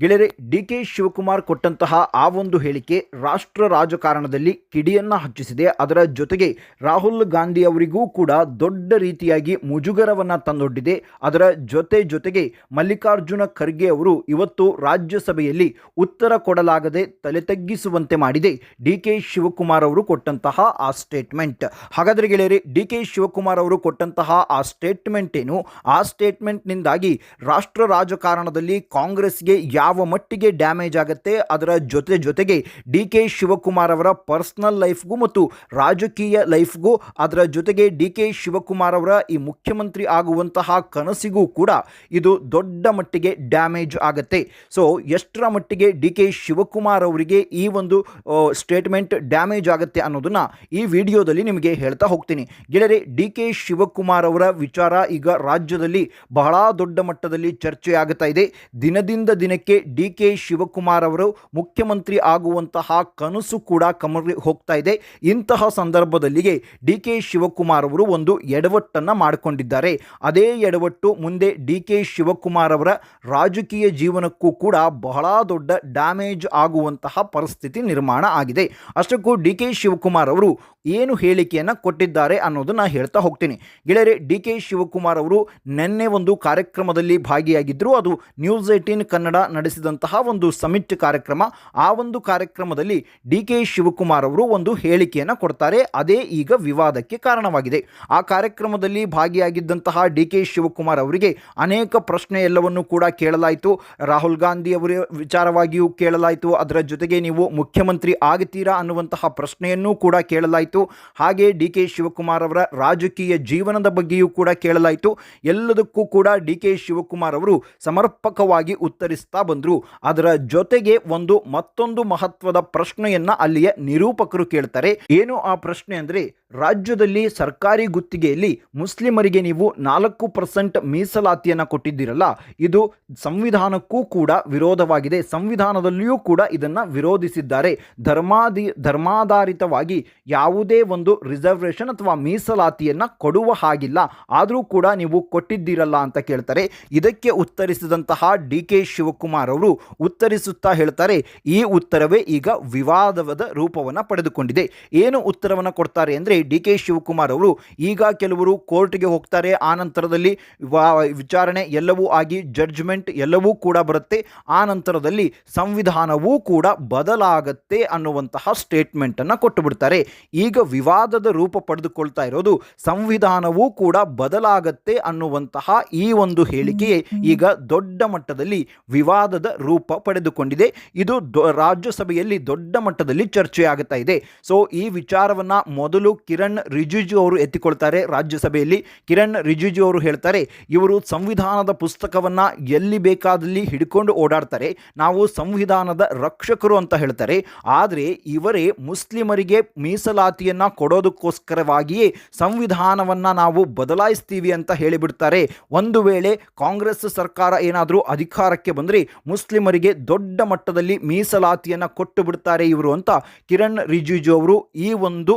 ಗೆಳೆಯರೆ, D K Shivakumar ಕೊಟ್ಟಂತಹ ಆ ಒಂದು ಹೇಳಿಕೆ ರಾಷ್ಟ್ರ ರಾಜಕಾರಣದಲ್ಲಿ ಕಿಡಿಯನ್ನ ಹಚ್ಚಿಸಿದೆ. ಅದರ ಜೊತೆಗೆ ರಾಹುಲ್ ಗಾಂಧಿ ಅವರಿಗೂ ಕೂಡ ದೊಡ್ಡ ರೀತಿಯಾಗಿ ಮುಜುಗರವನ್ನು ತಂದೊಡ್ಡಿದೆ. ಅದರ ಜೊತೆ ಜೊತೆಗೆ ಮಲ್ಲಿಕಾರ್ಜುನ ಖರ್ಗೆ ಅವರು ಇವತ್ತು ರಾಜ್ಯಸಭೆಯಲ್ಲಿ ಉತ್ತರ ಕೊಡಲಾಗದೆ ತಲೆ ತಗ್ಗಿಸುವಂತೆ ಮಾಡಿದೆ. ಡಿ ಕೆ ಶಿವಕುಮಾರ್ ಅವರು ಕೊಟ್ಟಂತಹ ಆ ಸ್ಟೇಟ್ಮೆಂಟ್. ಹಾಗಾದರೆ ಗೆಳೆಯರೆ, ಡಿ ಕೆ ಶಿವಕುಮಾರ್ ಅವರು ಕೊಟ್ಟಂತಹ ಆ ಸ್ಟೇಟ್ಮೆಂಟ್ ಏನು? ಆ ಸ್ಟೇಟ್ಮೆಂಟ್ನಿಂದಾಗಿ ರಾಷ್ಟ್ರ ರಾಜಕಾರಣದಲ್ಲಿ ಕಾಂಗ್ರೆಸ್ಗೆ ಯಾವ ಮಟ್ಟಿಗೆ ಡ್ಯಾಮೇಜ್ ಆಗುತ್ತೆ, ಅದರ ಜೊತೆ ಜೊತೆಗೆ ಡಿ ಕೆ ಶಿವಕುಮಾರ್ ಅವರ ಪರ್ಸ್ನಲ್ ಲೈಫ್ಗೂ ಮತ್ತು ರಾಜಕೀಯ ಲೈಫ್ಗೂ ಅದರ ಜೊತೆಗೆ ಡಿ ಕೆ ಶಿವಕುಮಾರ್ ಅವರ ಈ ಮುಖ್ಯಮಂತ್ರಿ ಆಗುವಂತಹ ಕನಸಿಗೂ ಕೂಡ ಇದು ದೊಡ್ಡ ಮಟ್ಟಿಗೆ ಡ್ಯಾಮೇಜ್ ಆಗುತ್ತೆ. ಸೊ ಎಷ್ಟರ ಮಟ್ಟಿಗೆ ಡಿ ಕೆ ಶಿವಕುಮಾರ್ ಅವರಿಗೆ ಈ ಒಂದು ಸ್ಟೇಟ್ಮೆಂಟ್ ಡ್ಯಾಮೇಜ್ ಆಗುತ್ತೆ ಅನ್ನೋದನ್ನು ಈ ವಿಡಿಯೋದಲ್ಲಿ ನಿಮಗೆ ಹೇಳ್ತಾ ಹೋಗ್ತೀನಿ. ಗೆಳೆಯರೆ ಡಿ ಕೆ ಶಿವಕುಮಾರ್ ಅವರ ವಿಚಾರ ಈಗ ರಾಜ್ಯದಲ್ಲಿ ಬಹಳ ದೊಡ್ಡ ಮಟ್ಟದಲ್ಲಿ ಚರ್ಚೆ ಆಗುತ್ತಾ ಇದೆ. ದಿನದಿಂದ ದಿನಕ್ಕೆ ಡಿ ಕೆ ಶಿವಕುಮಾರ್ ಅವರು ಮುಖ್ಯಮಂತ್ರಿ ಆಗುವಂತಹ ಕನಸು ಕೂಡ ಕಮರಿ ಹೋಗ್ತಾ ಇದೆ. ಇಂತಹ ಸಂದರ್ಭದಲ್ಲಿಗೆ ಡಿ ಕೆ ಶಿವಕುಮಾರ್ ಅವರು ಒಂದು ಎಡವಟ್ಟನ್ನು ಮಾಡಿಕೊಂಡಿದ್ದಾರೆ. ಅದೇ ಎಡವಟ್ಟು ಮುಂದೆ ಡಿ ಕೆ ಶಿವಕುಮಾರ್ ಅವರ ರಾಜಕೀಯ ಜೀವನಕ್ಕೂ ಕೂಡ ಬಹಳ ದೊಡ್ಡ ಡ್ಯಾಮೇಜ್ ಆಗುವಂತಹ ಪರಿಸ್ಥಿತಿ ನಿರ್ಮಾಣ ಆಗಿದೆ. ಅಷ್ಟಕ್ಕೂ ಡಿ ಕೆ ಶಿವಕುಮಾರ್ ಅವರು ಏನು ಹೇಳಿಕೆಯನ್ನು ಕೊಟ್ಟಿದ್ದಾರೆ ಅನ್ನೋದನ್ನು ಹೇಳ್ತಾ ಹೋಗ್ತೀನಿ. ಗೆಳೆಯರೆ, ಡಿ ಕೆ ಶಿವಕುಮಾರ್ ಅವರು ನಿನ್ನೆ ಒಂದು ಕಾರ್ಯಕ್ರಮದಲ್ಲಿ ಭಾಗಿಯಾಗಿದ್ದರು ಅದು ನ್ಯೂಸ್ ಏಟೀನ್ ಕನ್ನಡ ನಡೆಸಿದಂತಹ ಒಂದು ಸಮಿಟ್ ಕಾರ್ಯಕ್ರಮ, ಆ ಒಂದು ಕಾರ್ಯಕ್ರಮದಲ್ಲಿ ಡಿ ಕೆ ಶಿವಕುಮಾರ್ ಅವರು ಒಂದು ಹೇಳಿಕೆಯನ್ನು ಕೊಡ್ತಾರೆ. ಅದೇ ಈಗ ವಿವಾದಕ್ಕೆ ಕಾರಣವಾಗಿದೆ. ಆ ಕಾರ್ಯಕ್ರಮದಲ್ಲಿ ಭಾಗಿಯಾಗಿದ್ದಂತಹ ಡಿ ಕೆ ಶಿವಕುಮಾರ್ ಅವರಿಗೆ ಅನೇಕ ಪ್ರಶ್ನೆ ಎಲ್ಲವನ್ನು ಕೂಡ ಕೇಳಲಾಯಿತು. ರಾಹುಲ್ ಗಾಂಧಿ ಅವರ ವಿಚಾರವಾಗಿಯೂ ಕೇಳಲಾಯಿತು. ಅದರ ಜೊತೆಗೆ ನೀವು ಮುಖ್ಯಮಂತ್ರಿ ಆಗುತ್ತೀರಾ ಅನ್ನುವಂತಹ ಪ್ರಶ್ನೆಯನ್ನೂ ಕೂಡ ಕೇಳಲಾಯಿತು. ಹಾಗೆ ಡಿ ಕೆ ಶಿವಕುಮಾರ್ ಅವರ ರಾಜಕೀಯ ಜೀವನದ ಬಗ್ಗೆಯೂ ಕೂಡ ಕೇಳಲಾಯಿತು. ಎಲ್ಲದಕ್ಕೂ ಕೂಡ ಡಿ ಕೆ ಶಿವಕುಮಾರ್ ಅವರು ಸಮರ್ಪಕವಾಗಿ ಉತ್ತರಿಸ್ತಾ ಬಂದರು. ಅದರ ಜೊತೆಗೆ ಒಂದು ಮತ್ತೊಂದು ಮಹತ್ವದ ಪ್ರಶ್ನೆಯನ್ನ ಅಲ್ಲಿಯ ನಿರೂಪಕರು ಕೇಳ್ತಾರೆ. ಏನು ಆ ಪ್ರಶ್ನೆ ಅಂದರೆ ರಾಜ್ಯದಲ್ಲಿ ಸರ್ಕಾರಿ ಗುತ್ತಿಗೆಯಲ್ಲಿ ಮುಸ್ಲಿಮರಿಗೆ ನೀವು ನಾಲ್ಕು ಪರ್ಸೆಂಟ್ ಮೀಸಲಾತಿಯನ್ನು ಕೊಟ್ಟಿದ್ದೀರಲ್ಲ, ಇದು ಸಂವಿಧಾನಕ್ಕೂ ಕೂಡ ವಿರೋಧವಾಗಿದೆ. ಸಂವಿಧಾನದಲ್ಲಿಯೂ ಕೂಡ ಇದನ್ನು ವಿರೋಧಿಸಿದ್ದಾರೆ. ಧರ್ಮಾದಿ, ಧರ್ಮಾಧಾರಿತವಾಗಿ ಯಾವುದೇ ಒಂದು ರಿಸರ್ವೇಷನ್ ಅಥವಾ ಮೀಸಲಾತಿಯನ್ನು ಕೊಡುವ ಹಾಗಿಲ್ಲ. ಆದರೂ ಕೂಡ ನೀವು ಕೊಟ್ಟಿದ್ದೀರಲ್ಲ ಅಂತ ಕೇಳ್ತಾರೆ. ಇದಕ್ಕೆ ಉತ್ತರಿಸಿದಂತಹ ಡಿ ಕೆ ಶಿವಕುಮಾರ್ ಅವರು ಉತ್ತರಿಸುತ್ತಾ ಹೇಳ್ತಾರೆ, ಈ ಉತ್ತರವೇ ಈಗ ವಿವಾದದ ರೂಪವನ್ನು ಪಡೆದುಕೊಂಡಿದೆ. ಏನು ಉತ್ತರವನ್ನು ಕೊಡ್ತಾರೆ ಅಂದರೆ ಡಿ ಕೆ ಶಿವಕುಮಾರ್ ಅವರು, ಈಗ ಕೆಲವರು ಕೋರ್ಟ್ಗೆ ಹೋಗ್ತಾರೆ. ಆ ನಂತರದಲ್ಲಿ ವಿಚಾರಣೆ ಎಲ್ಲವೂ ಆಗಿ ಜಡ್ಜ್ಮೆಂಟ್ ಎಲ್ಲವೂ ಕೂಡ ಬರುತ್ತೆ. ಆ ನಂತರದಲ್ಲಿ ಸಂವಿಧಾನವೂ ಕೂಡ ಬದಲಾಗತ್ತೆ ಅನ್ನುವಂತಹ ಸ್ಟೇಟ್ಮೆಂಟನ್ನು ಕೊಟ್ಟು ಬಿಡ್ತಾರೆ ಈಗ ವಿವಾದದ ರೂಪ ಪಡೆದುಕೊಳ್ತಾ ಇರೋದು ಸಂವಿಧಾನವೂ ಕೂಡ ಬದಲಾಗತ್ತೆ ಅನ್ನುವಂತಹ ಈ ಒಂದು ಹೇಳಿಕೆಯೇ ಈಗ ದೊಡ್ಡ ಮಟ್ಟದಲ್ಲಿ ವಿವಾದದ ರೂಪ ಪಡೆದುಕೊಂಡಿದೆ. ಇದು ರಾಜ್ಯಸಭೆಯಲ್ಲಿ ದೊಡ್ಡ ಮಟ್ಟದಲ್ಲಿ ಚರ್ಚೆ ಆಗುತ್ತಾ ಇದೆ. ಸೊ ಈ ವಿಚಾರವನ್ನ ಮೊದಲು ಕಿರಣ್ ರಿಜಿಜು ಅವರು ಎತ್ತಿಕೊಳ್ತಾರೆ ರಾಜ್ಯಸಭೆಯಲ್ಲಿ. ಕಿರಣ್ ರಿಜಿಜು ಅವರು ಹೇಳ್ತಾರೆ, ಇವರು ಸಂವಿಧಾನದ ಪುಸ್ತಕವನ್ನ ಎಲ್ಲಿ ಬೇಕಾದಲ್ಲಿ ಹಿಡ್ಕೊಂಡು ಓಡಾಡ್ತಾರೆ. ನಾವು ಸಂವಿಧಾನದ ರಕ್ಷಕರು ಅಂತ ಹೇಳ್ತಾರೆ. ಆದರೆ ಇವರೇ ಮುಸ್ಲಿಮರಿಗೆ ಮೀಸಲಾತಿಯನ್ನ ಕೊಡೋದಕ್ಕೋಸ್ಕರವಾಗಿಯೇ ಸಂವಿಧಾನವನ್ನ ನಾವು ಬದಲಾಯಿಸ್ತೀವಿ ಅಂತ ಹೇಳಿಬಿಡ್ತಾರೆ. ಒಂದು ವೇಳೆ ಕಾಂಗ್ರೆಸ್ ಸರ್ಕಾರ ಏನಾದರೂ ಅಧಿಕಾರಕ್ಕೆ ಬಂದರೆ ಮುಸ್ಲಿಮರಿಗೆ ದೊಡ್ಡ ಮಟ್ಟದಲ್ಲಿ ಮೀಸಲಾತಿಯನ್ನು ಕೊಟ್ಟು ಬಿಡ್ತಾರೆ ಇವರು ಅಂತ ಕಿರಣ್ ರಿಜಿಜು ಅವರು ಈ ಒಂದು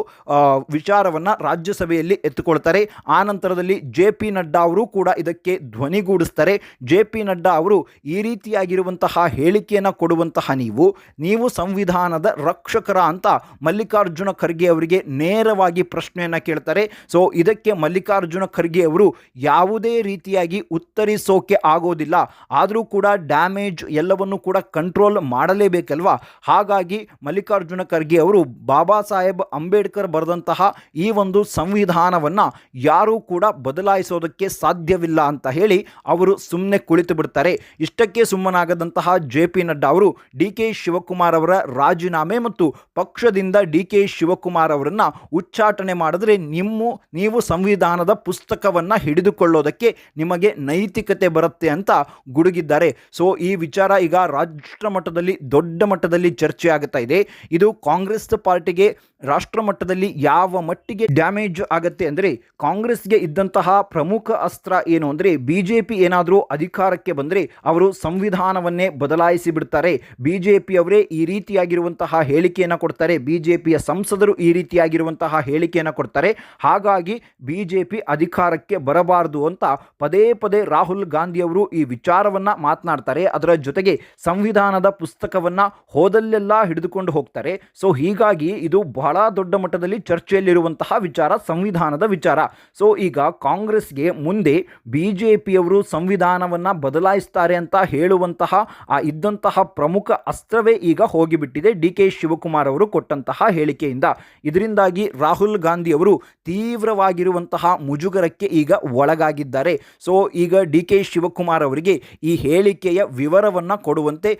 ವಿಚಾರವನ್ನ ರಾಜ್ಯಸಭೆಯಲ್ಲಿ ಎತ್ತುಕೊಳ್ತಾರೆ. ಆ ನಂತರದಲ್ಲಿ ಜೆ ಪಿ ನಡ್ಡಾ ಅವರು ಕೂಡ ಇದಕ್ಕೆ ಧ್ವನಿಗೂಡಿಸ್ತಾರೆ ಜೆ ಪಿ ನಡ್ಡಾ ಅವರು ಈ ರೀತಿಯಾಗಿರುವಂತಹ ಹೇಳಿಕೆಯನ್ನು ಕೊಡುವಂತಹ ನೀವು ನೀವು ಸಂವಿಧಾನದ ರಕ್ಷಕರ ಅಂತ ಮಲ್ಲಿಕಾರ್ಜುನ ಖರ್ಗೆ ಅವರಿಗೆ ನೇರವಾಗಿ ಪ್ರಶ್ನೆಯನ್ನು ಕೇಳ್ತಾರೆ. ಸೊ ಇದಕ್ಕೆ ಮಲ್ಲಿಕಾರ್ಜುನ ಖರ್ಗೆ ಅವರು ಯಾವುದೇ ರೀತಿಯಾಗಿ ಉತ್ತರಿಸೋಕೆ ಆಗೋದಿಲ್ಲ. ಆದರೂ ಕೂಡ ಡ್ಯಾಮೇಜ್ ಎಲ್ಲವನ್ನು ಕೂಡ ಕಂಟ್ರೋಲ್ ಮಾಡಲೇಬೇಕಲ್ವಾ? ಹಾಗಾಗಿ ಮಲ್ಲಿಕಾರ್ಜುನ ಖರ್ಗೆ ಅವರು ಬಾಬಾ ಸಾಹೇಬ್ ಅಂಬೇಡ್ಕರ್ ಬರೆದಂತಹ ಈ ಒಂದು ಸಂವಿಧಾನವನ್ನು ಯಾರೂ ಕೂಡ ಬದಲಾಯಿಸೋದಕ್ಕೆ ಸಾಧ್ಯವಿಲ್ಲ ಅಂತ ಹೇಳಿ ಅವರು ಸುಮ್ಮನೆ ಕುಳಿತು ಬಿಡ್ತಾರೆ. ಇಷ್ಟಕ್ಕೆ ಸುಮ್ಮನಾಗದಂತಹ ಜೆ ಪಿ ನಡ್ಡಾ ಅವರು ಡಿ ಕೆ ಶಿವಕುಮಾರ್ ಅವರ ರಾಜೀನಾಮೆ ಮತ್ತು ಪಕ್ಷದಿಂದ ಡಿ ಕೆ ಶಿವಕುಮಾರ್ ಅವರನ್ನು ಉಚ್ಚಾಟನೆ ಮಾಡಿದ್ರೆ ನಿಮ್ಮ, ನೀವು ಸಂವಿಧಾನದ ಪುಸ್ತಕವನ್ನು ಹಿಡಿದುಕೊಳ್ಳೋದಕ್ಕೆ ನಿಮಗೆ ನೈತಿಕತೆ ಬರುತ್ತೆ ಅಂತ ಗುಡುಗಿದ್ದಾರೆ. ಸೊ, ಈ ವಿಚಾರ ಈಗ ರಾಷ್ಟ್ರ ಮಟ್ಟದಲ್ಲಿ, ದೊಡ್ಡ ಮಟ್ಟದಲ್ಲಿ ಚರ್ಚೆ ಆಗುತ್ತಾ ಇದೆ. ಇದು ಕಾಂಗ್ರೆಸ್ ಪಾರ್ಟಿಗೆ ರಾಷ್ಟ್ರ ಮಟ್ಟದಲ್ಲಿ ಯಾವ ಯಾವ ಮಟ್ಟಿಗೆ ಡ್ಯಾಮೇಜ್ ಆಗತ್ತೆ ಅಂದರೆ ಕಾಂಗ್ರೆಸ್ಗೆ ಇದ್ದಂತಹ ಪ್ರಮುಖ ಅಸ್ತ್ರ ಏನು ಅಂದರೆ ಬಿ ಜೆ ಪಿ ಏನಾದರೂ ಅಧಿಕಾರಕ್ಕೆ ಬಂದರೆ ಅವರು ಸಂವಿಧಾನವನ್ನೇ ಬದಲಾಯಿಸಿ ಬಿಡ್ತಾರೆ. ಬಿ ಜೆ ಪಿಯವರೇ ಈ ರೀತಿಯಾಗಿರುವಂತಹ ಹೇಳಿಕೆಯನ್ನು ಕೊಡ್ತಾರೆ. ಬಿ ಜೆ ಪಿಯ ಸಂಸದರು ಈ ರೀತಿಯಾಗಿರುವಂತಹ ಹೇಳಿಕೆಯನ್ನು ಕೊಡ್ತಾರೆ. ಹಾಗಾಗಿ ಬಿ ಜೆ ಪಿ ಅಧಿಕಾರಕ್ಕೆ ಬರಬಾರದು ಅಂತ ಪದೇ ಪದೇ ರಾಹುಲ್ ಗಾಂಧಿಯವರು ಈ ವಿಚಾರವನ್ನು ಮಾತನಾಡ್ತಾರೆ. ಅದರ ಜೊತೆಗೆ ಸಂವಿಧಾನದ ಪುಸ್ತಕವನ್ನು ಹೋದಲ್ಲೆಲ್ಲ ಹಿಡಿದುಕೊಂಡು ಹೋಗ್ತಾರೆ. ಸೊ ಹೀಗಾಗಿ ಇದು ಬಹಳ ದೊಡ್ಡ ಮಟ್ಟದಲ್ಲಿ ಚರ್ಚೆಯಲ್ಲಿರುವಂತಹ ವಿಚಾರ, ಸಂವಿಧಾನದ ವಿಚಾರ. ಸೊ ಈಗ ಕಾಂಗ್ರೆಸ್ಗೆ ಮುಂದೆ ಬಿ ಜೆ ಪಿಯವರು ಸಂವಿಧಾನವನ್ನು ಬದಲಾಯಿಸ್ತಾರೆ ಅಂತ ಹೇಳುವಂತಹ ಆ ಇದ್ದಂತಹ ಪ್ರಮುಖ ಅಸ್ತ್ರವೇ ಈಗ ಹೋಗಿಬಿಟ್ಟಿದೆ ಡಿ ಕೆ ಶಿವಕುಮಾರ್ ಅವರು ಕೊಟ್ಟಂತಹ ಹೇಳಿಕೆಯಿಂದ. ಇದರಿಂದಾಗಿ ರಾಹುಲ್ ಗಾಂಧಿ ಅವರು ತೀವ್ರವಾಗಿರುವಂತಹ ಮುಜುಗರಕ್ಕೆ ಈಗ ಒಳಗಾಗಿದ್ದಾರೆ. ಸೊ ಈಗ ಡಿ ಕೆ ಶಿವಕುಮಾರ್ ಅವರಿಗೆ ಈ ಹೇಳಿಕೆಯ ವಿವರವನ್ನು ಕೊಡುವಂತೆ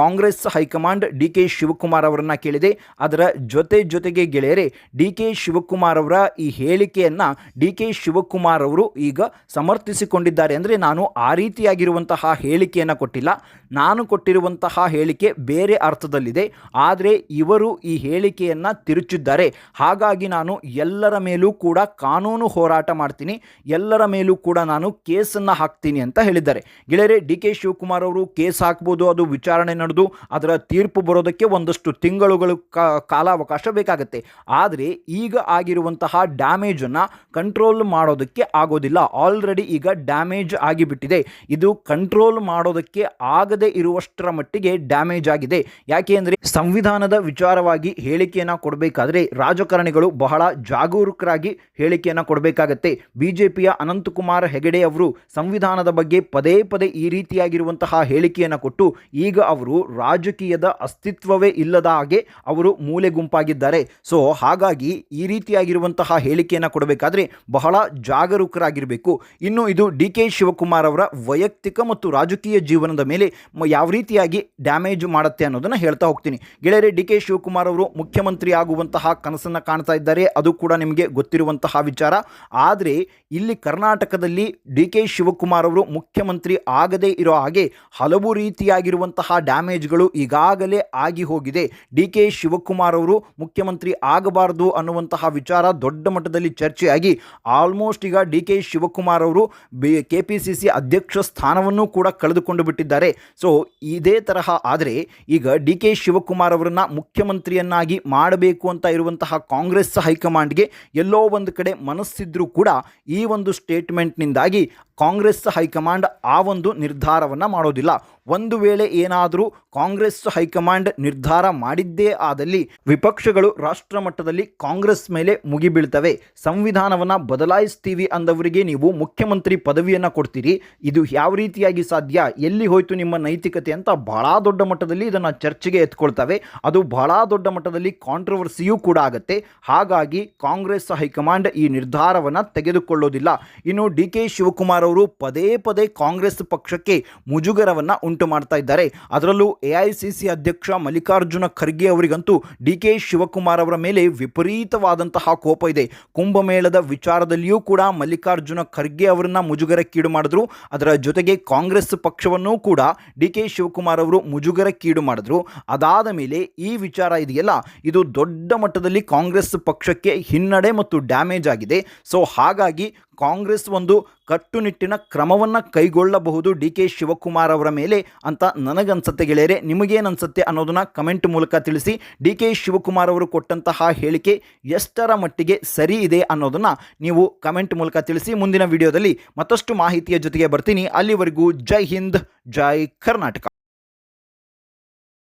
Congress high command D K Shivakumar ಅವರನ್ನು ಕೇಳಿದೆ. ಅದರ ಜೊತೆ ಜೊತೆಗೆ ಗೆಳೆಯರೆ, ಡಿ ಕೆ ಶಿವಕುಮಾರ್ ಅವರ ಈ ಹೇಳಿಕೆಯನ್ನು ಡಿ ಕೆ ಶಿವಕುಮಾರ್ ಅವರು ಈಗ ಸಮರ್ಥಿಸಿಕೊಂಡಿದ್ದಾರೆ. ಅಂದರೆ ನಾನು ಆ ರೀತಿಯಾಗಿರುವಂತಹ ಹೇಳಿಕೆಯನ್ನು ಕೊಟ್ಟಿಲ್ಲ. ನಾನು ಕೊಟ್ಟಿರುವಂತಹ ಹೇಳಿಕೆ ಬೇರೆ ಅರ್ಥದಲ್ಲಿದೆ. ಆದರೆ ಇವರು ಈ ಹೇಳಿಕೆಯನ್ನು ತಿರುಚಿದ್ದಾರೆ. ಹಾಗಾಗಿ ನಾನು ಎಲ್ಲರ ಮೇಲೂ ಕೂಡ ಕಾನೂನು ಹೋರಾಟ ಮಾಡ್ತೀನಿ. ಎಲ್ಲರ ಮೇಲೂ ಕೂಡ ನಾನು ಕೇಸನ್ನು ಹಾಕ್ತೀನಿ ಅಂತ ಹೇಳಿದ್ದಾರೆ. ಗೆಳೆಯರೆ, ಡಿ ಕೆ ಶಿವಕುಮಾರ್ ಅವರು ಕೇಸ್ ಹಾಕ್ಬೋದು, ಅದು ವಿಚಾರಣೆ ನಡೆದು ಅದರ ತೀರ್ಪು ಬರೋದಕ್ಕೆ ಒಂದಷ್ಟು ತಿಂಗಳುಗಳು ಕಾಲಾವಕಾಶ ಬೇಕಾಗುತ್ತೆ. ಆದರೆ ಈಗ ಆಗಿರುವಂತಹ ಡ್ಯಾಮೇಜನ್ನು ಕಂಟ್ರೋಲ್ ಮಾಡೋದಕ್ಕೆ ಆಗೋದಿಲ್ಲ. ಆಲ್ರೆಡಿ ಈಗ ಡ್ಯಾಮೇಜ್ ಆಗಿಬಿಟ್ಟಿದೆ. ಇದು ಕಂಟ್ರೋಲ್ ಮಾಡೋದಕ್ಕೆ ಆಗದೆ ಇರುವಷ್ಟರ ಮಟ್ಟಿಗೆ ಡ್ಯಾಮೇಜ್ ಆಗಿದೆ. ಯಾಕೆ ಅಂದರೆ ಸಂವಿಧಾನದ ವಿಚಾರವಾಗಿ ಹೇಳಿಕೆಯನ್ನು ಕೊಡಬೇಕಾದ್ರೆ ರಾಜಕಾರಣಿಗಳು ಬಹಳ ಜಾಗರೂಕರಾಗಿ ಹೇಳಿಕೆಯನ್ನು ಕೊಡಬೇಕಾಗತ್ತೆ. ಬಿಜೆಪಿಯ ಅನಂತಕುಮಾರ್ ಹೆಗಡೆ ಅವರು ಸಂವಿಧಾನದ ಬಗ್ಗೆ ಪದೇ ಪದೇ ಈ ರೀತಿಯಾಗಿರುವಂತಹ ಹೇಳಿಕೆಯನ್ನು ಕೊಟ್ಟು ಈಗ ಅವರು ರಾಜಕೀಯದ ಅಸ್ತಿತ್ವವೇ ಇಲ್ಲದ ಹಾಗೆ ಅವರು ಮೂಲೆ ಗುಂಪಾಗಿದ್ದಾರೆ. ಸೊ ಹಾಗಾಗಿ ಈ ರೀತಿಯಾಗಿರುವಂತಹ ಹೇಳಿಕೆಯನ್ನು ಕೊಡಬೇಕಾದ್ರೆ ಬಹಳ ಜಾಗರೂಕರಾಗಿರಬೇಕು. ಇನ್ನು ಇದು ಡಿ ಕೆ ಶಿವಕುಮಾರ್ ಅವರ ವೈಯಕ್ತಿಕ ಮತ್ತು ರಾಜಕೀಯ ಜೀವನದ ಮೇಲೆ ಯಾವ ರೀತಿಯಾಗಿ ಡ್ಯಾಮೇಜ್ ಮಾಡುತ್ತೆ ಅನ್ನೋದನ್ನು ಹೇಳ್ತಾ ಹೋಗ್ತೀನಿ. ಗೆಳೆಯರೆ, ಡಿ ಕೆ ಶಿವಕುಮಾರ್ ಅವರು ಮುಖ್ಯಮಂತ್ರಿ ಆಗುವಂತಹ ಕನಸನ್ನು ಕಾಣ್ತಾ ಇದ್ದಾರೆ. ಅದು ಕೂಡ ನಿಮಗೆ ಗೊತ್ತಿರುವಂತಹ ವಿಚಾರ. ಆದರೆ ಇಲ್ಲಿ ಕರ್ನಾಟಕದಲ್ಲಿ ಡಿ ಕೆ ಶಿವಕುಮಾರ್ ಅವರು ಮುಖ್ಯಮಂತ್ರಿ ಆಗದೇ ಇರೋ ಹಾಗೆ ಹಲವು ರೀತಿಯಾಗಿರುವಂತಹ ಡ್ಯಾಮೇಜ್ಗಳು ಈಗಾಗಲೇ ಆಗಿ ಹೋಗಿದೆ. ಡಿ ಕೆ ಶಿವಕುಮಾರ್ ಅವರು ಮುಖ್ಯಮಂತ್ರಿ ಆಗಬಾರದು ಅನ್ನುವಂತಹ ವಿಚಾರ ದೊಡ್ಡ ಮಟ್ಟದಲ್ಲಿ ಚರ್ಚೆಯಾಗಿ ಆಲ್ಮೋಸ್ಟ್ ಈಗ ಡಿ ಕೆ ಶಿವಕುಮಾರ್ ಅವರು B K P C C ಅಧ್ಯಕ್ಷ ಸ್ಥಾನವನ್ನು ಕೂಡ ಕಳೆದುಕೊಂಡು ಬಿಟ್ಟಿದ್ದಾರೆ. ಸೊ ಇದೇ ತರಹ ಆದರೆ ಈಗ ಡಿ ಕೆ ಶಿವಕುಮಾರ್ ಅವರನ್ನ ಮುಖ್ಯಮಂತ್ರಿಯನ್ನಾಗಿ ಮಾಡಬೇಕು ಅಂತ ಇರುವಂತಹ ಕಾಂಗ್ರೆಸ್ ಹೈಕಮಾಂಡ್ಗೆ ಎಲ್ಲೋ ಒಂದು ಕಡೆ ಮನಸ್ಸಿದ್ರೂ ಕೂಡ ಈ ಒಂದು ಸ್ಟೇಟ್ಮೆಂಟ್ನಿಂದಾಗಿ ಕಾಂಗ್ರೆಸ್ ಹೈಕಮಾಂಡ್ ಆ ಒಂದು ನಿರ್ಧಾರವನ್ನು ಮಾಡೋದಿಲ್ಲ. ಒಂದು ವೇಳೆ ಏನಾದರೂ ಕಾಂಗ್ರೆಸ್ ಹೈಕಮಾಂಡ್ ನಿರ್ಧಾರ ಮಾಡಿದ್ದೇ ಆದಲ್ಲಿ ವಿಪಕ್ಷಗಳು ರಾಷ್ಟ್ರ ಮಟ್ಟದಲ್ಲಿ ಕಾಂಗ್ರೆಸ್ ಮೇಲೆ ಮುಗಿಬೀಳ್ತವೆ. ಸಂವಿಧಾನವನ್ನು ಬದಲಾಯಿಸ್ತೀವಿ ಅಂದವರಿಗೆ ನೀವು ಮುಖ್ಯಮಂತ್ರಿ ಪದವಿಯನ್ನು ಕೊಡ್ತೀರಿ. ಇದು ಯಾವ ರೀತಿಯಾಗಿ ಸಾಧ್ಯ? ಎಲ್ಲಿ ಹೋಯಿತು ನಿಮ್ಮ ನೈತಿಕತೆ ಅಂತ ಬಹಳ ದೊಡ್ಡ ಮಟ್ಟದಲ್ಲಿ ಇದನ್ನು ಚರ್ಚೆಗೆ ಎತ್ಕೊಳ್ತವೆ. ಅದು ಬಹಳ ದೊಡ್ಡ ಮಟ್ಟದಲ್ಲಿ ಕಾಂಟ್ರವರ್ಸಿಯೂ ಕೂಡ ಆಗುತ್ತೆ. ಹಾಗಾಗಿ ಕಾಂಗ್ರೆಸ್ ಹೈಕಮಾಂಡ್ ಈ ನಿರ್ಧಾರವನ್ನು ತೆಗೆದುಕೊಳ್ಳೋದಿಲ್ಲ. ಇನ್ನು ಡಿ ಕೆ ಶಿವಕುಮಾರ್ ಅವರು ಪದೇ ಪದೇ ಕಾಂಗ್ರೆಸ್ ಪಕ್ಷಕ್ಕೆ ಮುಜುಗರವನ್ನು ಉಂಟು ಮಾಡ್ತಾ ಇದ್ದಾರೆ. ಅದರಲ್ಲೂ ಎ ಅಧ್ಯಕ್ಷ ಮಲ್ಲಿಕಾರ್ಜುನ ಖರ್ಗೆ ಅವರಿಗಂತೂ ಡಿ ಕೆ ಶಿವಕುಮಾರ್ ಅವರ ಮೇಲೆ ವಿಪರೀತವಾದಂತಹ ಕೋಪ ಇದೆ. ಕುಂಭಮೇಳದ ವಿಚಾರದಲ್ಲಿಯೂ ಕೂಡ ಮಲ್ಲಿಕಾರ್ಜುನ ಖರ್ಗೆ ಅವರನ್ನ ಮುಜುಗರಕ್ಕೀಡು ಮಾಡಿದ್ರು. ಅದರ ಜೊತೆಗೆ ಕಾಂಗ್ರೆಸ್ ಪಕ್ಷವನ್ನೂ ಕೂಡ ಡಿ ಕೆ ಶಿವಕುಮಾರ್ ಅವರು ಮುಜುಗರಕ್ಕೀಡು ಮಾಡಿದ್ರು. ಅದಾದ ಮೇಲೆ ಈ ವಿಚಾರ ಇದೆಯಲ್ಲ, ಇದು ದೊಡ್ಡ ಮಟ್ಟದಲ್ಲಿ ಕಾಂಗ್ರೆಸ್ ಪಕ್ಷಕ್ಕೆ ಹಿನ್ನಡೆ ಮತ್ತು ಡ್ಯಾಮೇಜ್ ಆಗಿದೆ. ಸೊ ಹಾಗಾಗಿ ಕಾಂಗ್ರೆಸ್ ಒಂದು ಕಟ್ಟುನಿಟ್ಟಿನ ಕ್ರಮವನ್ನು ಕೈಗೊಳ್ಳಬಹುದು ಡಿ ಕೆ ಶಿವಕುಮಾರ್ ಅವರ ಮೇಲೆ ಅಂತ ನನಗನ್ಸುತ್ತೆ ಗೆಳೆಯರೆ. ನಿಮಗೇನನ್ಸುತ್ತೆ ಅನ್ನೋದನ್ನ ಕಮೆಂಟ್ ಮೂಲಕ ತಿಳಿಸಿ. ಡಿ ಕೆ ಶಿವಕುಮಾರ್ ಅವರು ಕೊಟ್ಟಂತಹ ಹೇಳಿಕೆ ಎಷ್ಟರ ಮಟ್ಟಿಗೆ ಸರಿ ಇದೆ ಅನ್ನೋದನ್ನು ನೀವು ಕಮೆಂಟ್ ಮೂಲಕ ತಿಳಿಸಿ. ಮುಂದಿನ ವಿಡಿಯೋದಲ್ಲಿ ಮತ್ತಷ್ಟು ಮಾಹಿತಿಯ ಜೊತೆಗೆ ಬರ್ತೀನಿ. ಅಲ್ಲಿವರೆಗೂ ಜೈ ಹಿಂದ್, ಜೈ ಕರ್ನಾಟಕ.